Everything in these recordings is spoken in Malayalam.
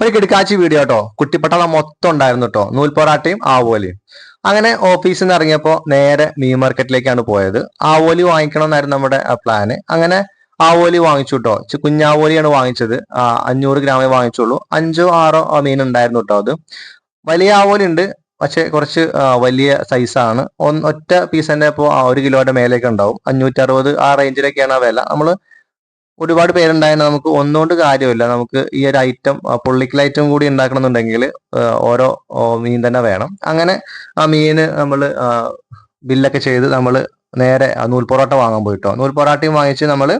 ഒരു കിടക്കാച്ചി വീഡിയോ കേട്ടോ കുട്ടിപ്പട്ടാളം മൊത്തം ഉണ്ടായിരുന്നു കേട്ടോ നൂൽപ്പൊറാട്ടയും ആവോലിയും. അങ്ങനെ ഓഫീസിൽ നിന്ന് ഇറങ്ങിയപ്പോൾ നേരെ മീൻ മാർക്കറ്റിലേക്കാണ് പോയത്. ആവോലി വാങ്ങിക്കണം എന്നായിരുന്നു നമ്മുടെ പ്ലാന് അങ്ങനെ ആവോലി വാങ്ങിച്ചു കേട്ടോ കുഞ്ഞാവോലിയാണ് വാങ്ങിച്ചത്. അഞ്ഞൂറ് ഗ്രാമേ വാങ്ങിച്ചുള്ളൂ. അഞ്ചോ ആറോ മീൻ ഉണ്ടായിരുന്നു കേട്ടോ അത്. വലിയ ആവോലി ഉണ്ട്. പക്ഷെ കുറച്ച് വലിയ സൈസാണ് ഒറ്റ പീസ് തന്നെ ഇപ്പോൾ ഒരു കിലോയുടെ മേലേക്ക് ഉണ്ടാവും. അഞ്ഞൂറ്റി അറുപത് ആ റേഞ്ചിലൊക്കെയാണ് ആ വില. നമ്മൾ ഒരുപാട് പേരുണ്ടായിരുന്നു നമുക്ക് ഒന്നുകൊണ്ട് കാര്യമില്ല. നമുക്ക് ഈ ഒരു ഐറ്റം പൊള്ളിക്കൽ ഐറ്റം കൂടി ഉണ്ടാക്കണമെന്നുണ്ടെങ്കിൽ ഓരോ മീൻ തന്നെ വേണം. അങ്ങനെ ആ മീന് നമ്മൾ ബില്ലൊക്കെ ചെയ്ത് നമ്മൾ നേരെ നൂൽ പൊറോട്ട വാങ്ങാൻ പോയിട്ടോ. നൂൽ പൊറോട്ടയും വാങ്ങിച്ച് നമ്മൾ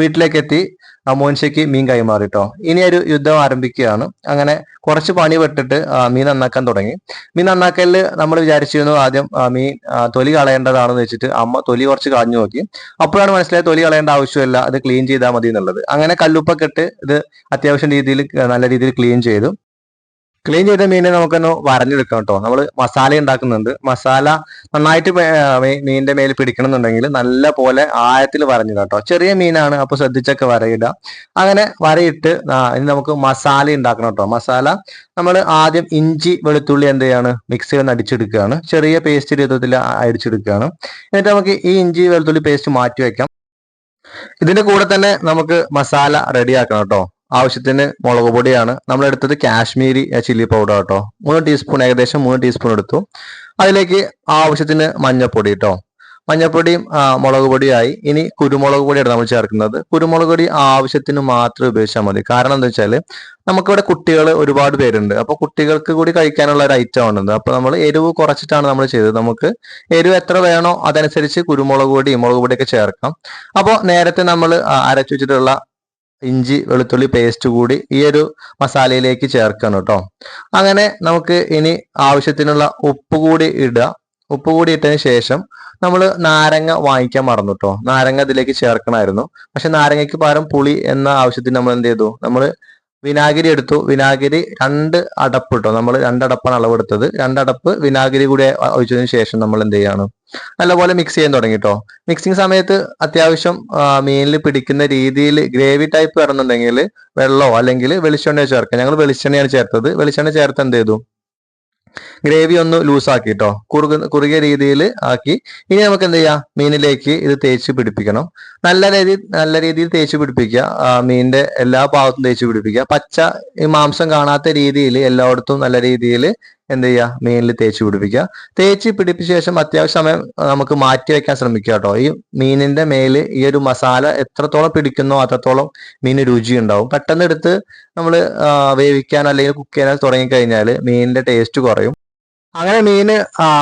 വീട്ടിലേക്ക് എത്തി മോൻഷയ്ക്ക് മീൻ കൈമാറിട്ടോ. ഇനി ഒരു യുദ്ധം ആരംഭിക്കുകയാണ്. അങ്ങനെ കുറച്ച് പണി പെട്ടിട്ട് മീൻ നന്നാക്കാൻ തുടങ്ങി. മീൻ നന്നാക്കലിൽ നമ്മൾ വിചാരിച്ചിരുന്നു ആദ്യം മീൻ തൊലി കളയേണ്ടതാണെന്ന് വെച്ചിട്ട് അമ്മ തൊലി കുറച്ച് കളഞ്ഞു നോക്കി. അപ്പോഴാണ് മനസ്സിലായത് തൊലി കളയേണ്ട ആവശ്യമില്ല അത് ക്ലീൻ ചെയ്താൽ മതി എന്നുള്ളത് അങ്ങനെ കല്ലുപ്പൊക്കെ ഇട്ട് ഇത് അത്യാവശ്യം രീതിയിൽ നല്ല രീതിയിൽ ക്ലീൻ ചെയ്തു. ക്ലീൻ ചെയ്ത മീനെ നമുക്കൊന്ന് വരഞ്ഞെടുക്കാം കേട്ടോ. നമ്മൾ മസാല ഉണ്ടാക്കുന്നുണ്ട്. മസാല നന്നായിട്ട് മീനിന്റെ മേൽ പിടിക്കണമെന്നുണ്ടെങ്കിൽ നല്ല പോലെ ആഴത്തിൽ വരഞ്ഞിടാം കേട്ടോ. ചെറിയ മീനാണ് അപ്പൊ ശ്രദ്ധിച്ചൊക്കെ വരയിടുക. അങ്ങനെ വരയിട്ട് ഇനി നമുക്ക് മസാല ഉണ്ടാക്കണം കേട്ടോ. മസാല നമ്മൾ ആദ്യം ഇഞ്ചി വെളുത്തുള്ളി എന്ത് ചെയ്യാണ്? മിക്സിയിൽ ഒന്ന് അടിച്ചെടുക്കുകയാണ്. ചെറിയ പേസ്റ്റ് രൂപത്തിൽ അടിച്ചെടുക്കുകയാണ്. എന്നിട്ട് നമുക്ക് ഈ ഇഞ്ചി വെളുത്തുള്ളി പേസ്റ്റ് മാറ്റി വെക്കാം ഇതിന്റെ കൂടെ തന്നെ നമുക്ക് മസാല റെഡിയാക്കണം കേട്ടോ. ആവശ്യത്തിന് മുളക് പൊടിയാണ്. നമ്മൾ എടുത്തത് കാശ്മീരി ചില്ലി പൗഡർ കേട്ടോ മൂന്ന് ടീസ്പൂൺ ഏകദേശം മൂന്ന് ടീസ്പൂൺ എടുത്തു. അതിലേക്ക് ആവശ്യത്തിന് മഞ്ഞപ്പൊടി കേട്ടോ മഞ്ഞപ്പൊടിയും മുളക് പൊടിയായി. ഇനി കുരുമുളക് പൊടിയാണ് നമ്മൾ ചേർക്കുന്നത്. കുരുമുളക് പൊടി ആവശ്യത്തിന് മാത്രം ഉപയോഗിച്ചാൽ മതി. കാരണം എന്താ വെച്ചാൽ നമുക്കിവിടെ കുട്ടികൾ ഒരുപാട് പേരുണ്ട്. അപ്പൊ കുട്ടികൾക്ക് കൂടി കഴിക്കാനുള്ള ഒരു ഐറ്റം ആണ് അപ്പൊ നമ്മൾ എരിവ് കുറച്ചിട്ടാണ് നമ്മൾ ചെയ്തത്. നമുക്ക് എരിവ് എത്ര വേണോ അതനുസരിച്ച് കുരുമുളക് പൊടി മുളക് പൊടിയൊക്കെ ചേർക്കാം. അപ്പോൾ നേരത്തെ നമ്മൾ അരച്ചു വെച്ചിട്ടുള്ള ഇഞ്ചി വെളുത്തുള്ളി പേസ്റ്റ് കൂടി ഈ ഒരു മസാലയിലേക്ക് ചേർക്കണം കേട്ടോ അങ്ങനെ നമുക്ക് ഇനി ആവശ്യത്തിനുള്ള ഉപ്പ് കൂടി ഇടുക. ഉപ്പ് കൂടി ഇട്ടതിന് ശേഷം നമ്മൾ നാരങ്ങ വാങ്ങിക്കാൻ മറന്നു കേട്ടോ നാരങ്ങ ഇതിലേക്ക് ചേർക്കണമായിരുന്നു. പക്ഷെ നാരങ്ങയ്ക്ക് പകരം പുളി എന്ന ആവശ്യത്തിന് നമ്മൾ എന്ത് ചെയ്തു? നമ്മൾ വിനാഗിരി എടുത്തു. വിനാഗിരി രണ്ട് അടപ്പ് ഇട്ടോ നമ്മൾ രണ്ടടപ്പാണ് അളവെടുത്തത്. രണ്ടടപ്പ് വിനാഗിരി കൂടി ഒഴിച്ചതിന് ശേഷം നമ്മൾ എന്ത് ചെയ്യാണ്? നല്ലപോലെ മിക്സ് ചെയ്യാൻ തുടങ്ങി കേട്ടോ മിക്സിങ് സമയത്ത് അത്യാവശ്യം മീനിൽ പിടിക്കുന്ന രീതിയിൽ ഗ്രേവി ടൈപ്പ് വരണമെന്നുണ്ടെങ്കിൽ വെള്ളമോ അല്ലെങ്കിൽ വെളിച്ചെണ്ണയോ ചേർക്കാം. ഞങ്ങൾ വെളിച്ചെണ്ണയാണ് ചേർത്തത്. വെളിച്ചെണ്ണ ചേർത്ത് എന്ത് ചെയ്തു? ഗ്രേവി ഒന്ന് ലൂസാക്കി കേട്ടോ കുറുക കുറുകിയ രീതിയിൽ ആക്കി. ഇനി നമുക്ക് എന്ത് ചെയ്യാം? മീനിലേക്ക് ഇത് തേച്ച് പിടിപ്പിക്കണം. നല്ല രീതി നല്ല രീതിയിൽ തേച്ച് പിടിപ്പിക്കുക. മീനിന്റെ എല്ലാ ഭാഗത്തും തേച്ച് പിടിപ്പിക്കുക. പച്ച ഈ മാംസം കാണാത്ത രീതിയിൽ എല്ലായിടത്തും നല്ല രീതിയിൽ എന്ത് ചെയ്യുക മീനിൽ തേച്ച് പിടിപ്പിക്കുക. തേച്ച് പിടിപ്പിച്ച ശേഷം അത്യാവശ്യം സമയം നമുക്ക് മാറ്റി വെക്കാൻ ശ്രമിക്കുക കേട്ടോ. ഈ മീനിന്റെ മേൽ ഈ ഒരു മസാല എത്രത്തോളം പിടിക്കുന്നോ അത്രത്തോളം മീന് രുചി ഉണ്ടാവും. പെട്ടെന്ന് എടുത്ത് നമ്മൾ വേവിക്കാൻ അല്ലെങ്കിൽ കുക്ക് ചെയ്യാൻ തുടങ്ങി കഴിഞ്ഞാൽ മീനിന്റെ ടേസ്റ്റ് കുറയും. അങ്ങനെ മീന്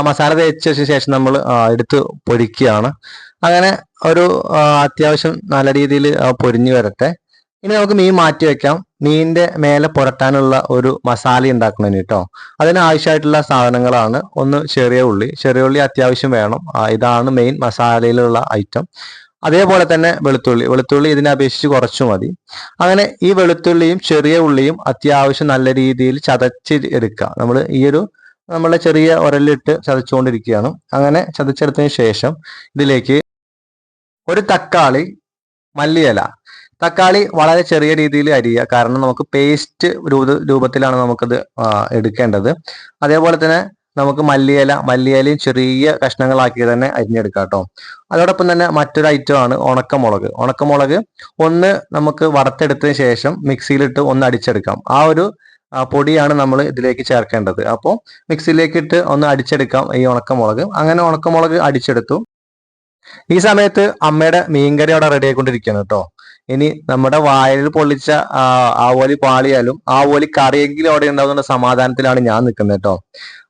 മസാല തേച്ച ശേഷം നമ്മൾ എടുത്ത് പൊരിക്കുകയാണ്. അങ്ങനെ ഒരു അത്യാവശ്യം നല്ല രീതിയിൽ പൊരിഞ്ഞു വരട്ടെ. ഇനി നമുക്ക് മീൻ മാറ്റി വെക്കാം. മീനിന്റെ മേലെ പുരട്ടാനുള്ള ഒരു മസാല ഉണ്ടാക്കുന്നതിന് കേട്ടോ അതിന് ആവശ്യമായിട്ടുള്ള സാധനങ്ങളാണ്. ഒന്ന് ചെറിയ ഉള്ളി. ചെറിയ ഉള്ളി അത്യാവശ്യം വേണം. ഇതാണ് മെയിൻ മസാലയിലുള്ള ഐറ്റം അതേപോലെ തന്നെ വെളുത്തുള്ളി. വെളുത്തുള്ളി ഇതിനെ അപേക്ഷിച്ച് കുറച്ചു മതി. അങ്ങനെ ഈ വെളുത്തുള്ളിയും ചെറിയ ഉള്ളിയും അത്യാവശ്യം നല്ല രീതിയിൽ ചതച്ച് എടുക്കുക. നമ്മൾ ഈ ഒരു നമ്മളെ ചെറിയ ഉരലിട്ട് ചതച്ചുകൊണ്ടിരിക്കുകയാണ്. അങ്ങനെ ചതച്ചെടുത്തതിന് ശേഷം ഇതിലേക്ക് ഒരു തക്കാളി മല്ലിയില തക്കാളി വളരെ ചെറിയ രീതിയിൽ അരിയുക. കാരണം നമുക്ക് പേസ്റ്റ് രൂപ രൂപത്തിലാണ് നമുക്കത് എടുക്കേണ്ടത്. അതേപോലെ തന്നെ നമുക്ക് മല്ലിയില മല്ലിയിലയും ചെറിയ കഷ്ണങ്ങളാക്കി തന്നെ അരിഞ്ഞെടുക്കാം കേട്ടോ. അതോടൊപ്പം തന്നെ മറ്റൊരു ഐറ്റം ആണ് ഉണക്കമുളക്. ഉണക്കമുളക് ഒന്ന് നമുക്ക് വറുത്തെടുത്തതിന് ശേഷം മിക്സിയിലിട്ട് ഒന്ന് അടിച്ചെടുക്കാം. ആ ഒരു പൊടിയാണ് നമ്മൾ ഇതിലേക്ക് ചേർക്കേണ്ടത്. അപ്പോൾ മിക്സിയിലേക്ക് ഇട്ട് ഒന്ന് അടിച്ചെടുക്കാം ഈ ഉണക്കമുളക്. അങ്ങനെ ഉണക്കമുളക് അടിച്ചെടുത്തു. ഈ സമയത്ത് അമ്മയുടെ മീൻകറി അവിടെ റെഡി ആയിക്കൊണ്ടിരിക്കുകയാണ് കേട്ടോ. ഇനി നമ്മുടെ വായലിൽ പൊള്ളിച്ച ആവോലി പാളിയാലും ആവോലി കറിയെങ്കിലും അവിടെ ഉണ്ടാവുന്ന സമാധാനത്തിലാണ് ഞാൻ നിൽക്കുന്നത് കേട്ടോ.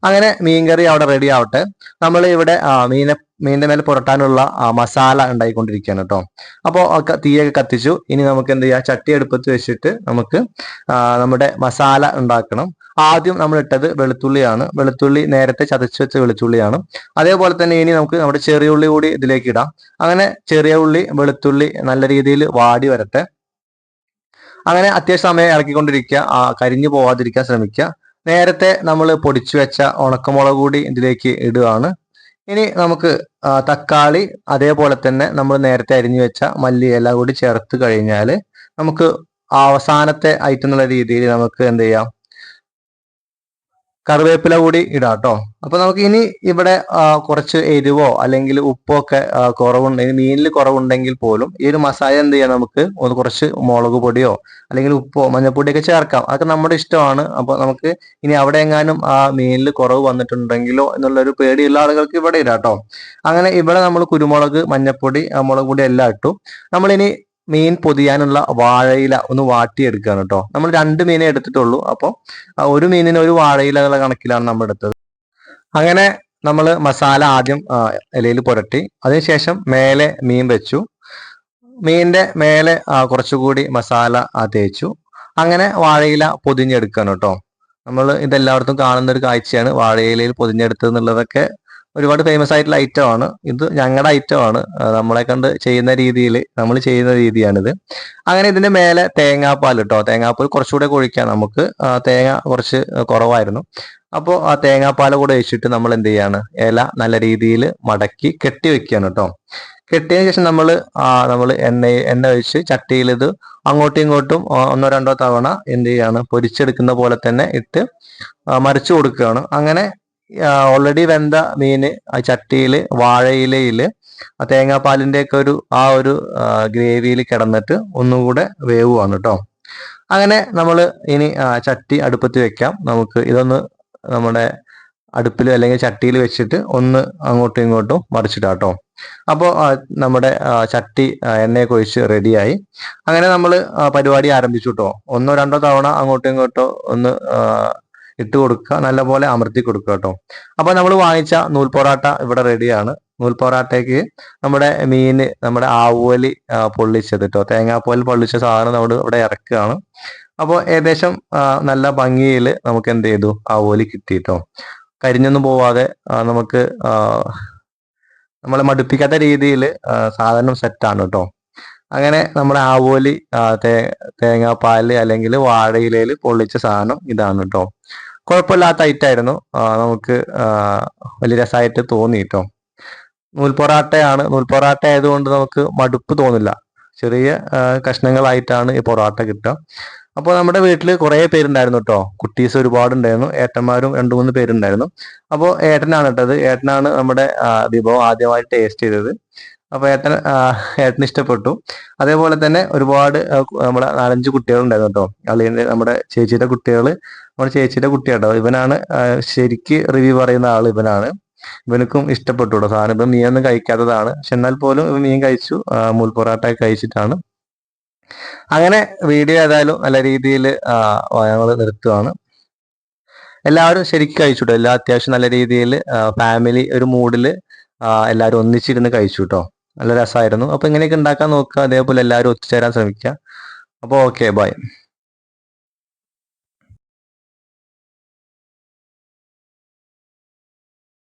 അങ്ങനെ മീൻകറി അവിടെ റെഡി ആവട്ടെ. നമ്മൾ ഇവിടെ മീനെ മീനിന്റെ മേലെ പുരട്ടാനുള്ള മസാല ഉണ്ടായിക്കൊണ്ടിരിക്കുകയാണ് കേട്ടോ അപ്പോൾ തീയൊക്കെ കത്തിച്ചു. ഇനി നമുക്ക് എന്ത് ചെയ്യാം? ചട്ടി അടുപ്പത്ത് വെച്ചിട്ട് നമുക്ക് നമ്മുടെ മസാല ഉണ്ടാക്കണം. ആദ്യം നമ്മൾ ഇട്ടത് വെളുത്തുള്ളിയാണ്. വെളുത്തുള്ളി നേരത്തെ ചതച്ച് വെച്ച വെളുത്തുള്ളിയാണ്. അതേപോലെ തന്നെ ഇനി നമുക്ക് നമ്മുടെ ചെറിയ ഉള്ളി കൂടി ഇതിലേക്ക് ഇടാം. അങ്ങനെ ചെറിയ ഉള്ളി വെളുത്തുള്ളി നല്ല രീതിയിൽ വാടി വരട്ടെ. അങ്ങനെ അത്യാവശ്യം സമയം ഇറക്കിക്കൊണ്ടിരിക്കുക കരിഞ്ഞു പോവാതിരിക്കാൻ ശ്രമിക്കുക. നേരത്തെ നമ്മൾ പൊടിച്ചു വെച്ച ഉണക്കമുളക് കൂടി ഇതിലേക്ക് ഇടുകയാണ്. ഇനി നമുക്ക് തക്കാളി അതേപോലെ തന്നെ നമ്മൾ നേരത്തെ അരിഞ്ഞു വെച്ച മല്ലി ഇല കൂടി ചേർത്ത് കഴിഞ്ഞാൽ നമുക്ക് അവസാനത്തെ ഐറ്റം എന്നുള്ള രീതിയിൽ നമുക്ക് എന്ത് ചെയ്യാം? കറിവേപ്പില കൂടി ഇടാം കേട്ടോ അപ്പൊ നമുക്ക് ഇനി ഇവിടെ കുറച്ച് എരിവോ അല്ലെങ്കിൽ ഉപ്പോ ഒക്കെ കുറവുണ്ടെങ്കിൽ മീനിൽ കുറവുണ്ടെങ്കിൽ പോലും ഈ ഒരു മസാല എന്ത് ചെയ്യാം നമുക്ക്? ഒന്ന് കുറച്ച് മുളക് പൊടിയോ അല്ലെങ്കിൽ ഉപ്പോ മഞ്ഞൾപ്പൊടിയൊക്കെ ചേർക്കാം. അതൊക്കെ നമ്മുടെ ഇഷ്ടമാണ്. അപ്പൊ നമുക്ക് ഇനി അവിടെ എങ്ങാനും ആ മീനിൽ കുറവ് വന്നിട്ടുണ്ടെങ്കിലോ എന്നുള്ളൊരു പേടിയുള്ള ആളുകൾക്ക് ഇവിടെ ഇടാം കേട്ടോ അങ്ങനെ ഇവിടെ നമ്മൾ കുരുമുളക് മഞ്ഞൾപ്പൊടി മുളക് പൊടി എല്ലാം ഇട്ടു. നമ്മളിനി മീൻ പൊതിയാനുള്ള വാഴയില ഒന്ന് വാട്ടിയെടുക്കുകയാണ് കേട്ടോ. നമ്മൾ രണ്ട് മീനെ എടുത്തിട്ടുള്ളൂ. അപ്പോൾ ഒരു മീനിന് ഒരു വാഴയില കണക്കിലാണ് നമ്മൾ എടുത്തത്. അങ്ങനെ നമ്മൾ മസാല ആദ്യം ഇലയിൽ പുരട്ടി. അതിനുശേഷം മേലെ മീൻ വെച്ചു. മീനിന്റെ മേലെ കുറച്ചുകൂടി മസാല തേച്ചു. അങ്ങനെ വാഴയില പൊതിഞ്ഞെടുക്കണം കേട്ടോ. നമ്മൾ ഇതെല്ലായിടത്തും കാണുന്ന ഒരു കാഴ്ചയാണ് വാഴയിലയിൽ പൊതിഞ്ഞെടുത്തത് എന്നുള്ളതൊക്കെ ഒരുപാട് ഫേമസ് ആയിട്ടുള്ള ഐറ്റം ആണ്. ഇത് ഞങ്ങളുടെ ഐറ്റം ആണ്. നമ്മളെ കണ്ട് ചെയ്യുന്ന രീതിയിൽ നമ്മൾ ചെയ്യുന്ന രീതിയാണിത്. അങ്ങനെ ഇതിന്റെ മേലെ തേങ്ങാപ്പാൽ കേട്ടോ തേങ്ങാപ്പാൽ കുറച്ചുകൂടെ ഒഴിക്കാം നമുക്ക്. തേങ്ങ കുറച്ച് കുറവായിരുന്നു. അപ്പോൾ ആ തേങ്ങാപ്പാൽ കൂടെ ഒഴിച്ചിട്ട് നമ്മൾ എന്ത് ചെയ്യാണ്? ഇല നല്ല രീതിയിൽ മടക്കി കെട്ടി വെക്കുകയാണ് കേട്ടോ. കെട്ടിയതിന് ശേഷം നമ്മൾ നമ്മൾ എണ്ണ എണ്ണ ഒഴിച്ച് ചട്ടിയിൽ ഇത് അങ്ങോട്ടും ഇങ്ങോട്ടും ഒന്നോ രണ്ടോ തവണ എന്ത് ചെയ്യാണ്? പൊരിച്ചെടുക്കുന്ന പോലെ തന്നെ ഇട്ട് മറിച്ചു കൊടുക്കുകയാണ്. അങ്ങനെ ഓൾറെഡി വെന്ത ആ ചട്ടിയിൽ വാഴയിലയിൽ ആ തേങ്ങാപ്പാലിന്റെ ഒക്കെ ഒരു ആ ഒരു ഗ്രേവിയിൽ കിടന്നിട്ട് ഒന്നുകൂടെ വേവുവാണ് കേട്ടോ അങ്ങനെ നമ്മൾ ഇനി ചട്ടി അടുപ്പത്ത് വെക്കാം. നമുക്ക് ഇതൊന്ന് നമ്മുടെ അടുപ്പിൽ അല്ലെങ്കിൽ ചട്ടിയിൽ വെച്ചിട്ട് ഒന്ന് അങ്ങോട്ടും ഇങ്ങോട്ടും മറിച്ചിടാം കേട്ടോ അപ്പോൾ നമ്മുടെ ചട്ടി എണ്ണയെ ഒഴിച്ച് റെഡിയായി. അങ്ങനെ നമ്മൾ പരിപാടി ആരംഭിച്ചു കേട്ടോ ഒന്നോ രണ്ടോ തവണ അങ്ങോട്ടും ഇങ്ങോട്ടോ ഒന്ന് ഇട്ട് കൊടുക്കുക നല്ലപോലെ അമർത്തി കൊടുക്കുക കേട്ടോ. അപ്പൊ നമ്മൾ വാങ്ങിച്ച നൂൽ പൊറാട്ട ഇവിടെ റെഡിയാണ് നൂൽ പൊറാട്ടയ്ക്ക് നമ്മുടെ മീന് നമ്മുടെ ആവോലി പൊള്ളിച്ചത് കേട്ടോ. തേങ്ങാപ്പോൽ പൊള്ളിച്ച സാധനം നമ്മൾ ഇവിടെ ഇറക്കുകയാണ്. അപ്പോൾ ഏകദേശം നല്ല ഭംഗിയിൽ നമുക്ക് എന്ത് ചെയ്തു? ആവോലി കിട്ടി കേട്ടോ. കരിഞ്ഞൊന്നും പോവാതെ നമുക്ക് നമ്മളെ മടുപ്പിക്കാത്ത രീതിയിൽ സാധനം സെറ്റാണ് കേട്ടോ. അങ്ങനെ നമ്മുടെ ആവോലി തേ തേങ്ങാപ്പാൽ അല്ലെങ്കിൽ വാഴയിലയിൽ പൊള്ളിച്ച സാധനം ഇതാണ് കേട്ടോ. കുഴപ്പമില്ലാത്ത ഐറ്റായിരുന്നു നമുക്ക് വലിയ രസമായിട്ട് തോന്നി കേട്ടോ നൂൽപൊറാട്ടയാണ് നൂൽപൊറാട്ട ആയതുകൊണ്ട് നമുക്ക് മടുപ്പ് തോന്നില്ല. ചെറിയ കഷ്ണങ്ങളായിട്ടാണ് ഈ പൊറാട്ട കിട്ടുക. അപ്പോൾ നമ്മുടെ വീട്ടിൽ കുറേ പേരുണ്ടായിരുന്നു കേട്ടോ കുട്ടീസ് ഒരുപാട് ഉണ്ടായിരുന്നു ഏട്ടന്മാരും രണ്ടു മൂന്ന് പേരുണ്ടായിരുന്നു. അപ്പോൾ ഏട്ടനാണ് കേട്ടത്. ഏട്ടനാണ് നമ്മുടെ വിഭവം ആദ്യമായി ടേസ്റ്റ് ചെയ്തത്. അപ്പോൾ ഏട്ടൻ ഏട്ടന് ഇഷ്ടപ്പെട്ടു. അതേപോലെ തന്നെ ഒരുപാട് നമ്മുടെ നാലഞ്ച് കുട്ടികളുണ്ടായിരുന്നു കേട്ടോ. അല്ലെങ്കിൽ നമ്മുടെ ചേച്ചിയുടെ കുട്ടികൾ നമ്മുടെ ചേച്ചിയുടെ കുട്ടിയാട്ടോ. ഇവനാണ് ശരിക്ക് റിവ്യൂ പറയുന്ന ആൾ ഇവനാണ്. ഇവനക്കും ഇഷ്ടപ്പെട്ടു കേട്ടോ സാധനം. ഇപ്പം മീനൊന്നും കഴിക്കാത്തതാണ്. പക്ഷെ എന്നാൽ പോലും ഇവൻ മീൻ കഴിച്ചു മുൽ പൊറാട്ട കഴിച്ചിട്ടാണ്. അങ്ങനെ വീഡിയോ ഏതായാലും നല്ല രീതിയിൽ ഞങ്ങൾ നിർത്തുവാണ്. എല്ലാവരും ശരിക്കും കഴിച്ചു കേട്ടോ. എല്ലാ അത്യാവശ്യം നല്ല രീതിയിൽ ഫാമിലി ഒരു മൂഡിൽ എല്ലാവരും ഒന്നിച്ചിരുന്ന് കഴിച്ചു കേട്ടോ. നല്ല രസമായിരുന്നു അപ്പൊ ഇങ്ങനെയൊക്കെ ഉണ്ടാക്കാൻ നോക്കുക. അതേപോലെ എല്ലാവരും ഒത്തുചേരാൻ ശ്രമിക്കുക. അപ്പോൾ ഓക്കെ ബൈ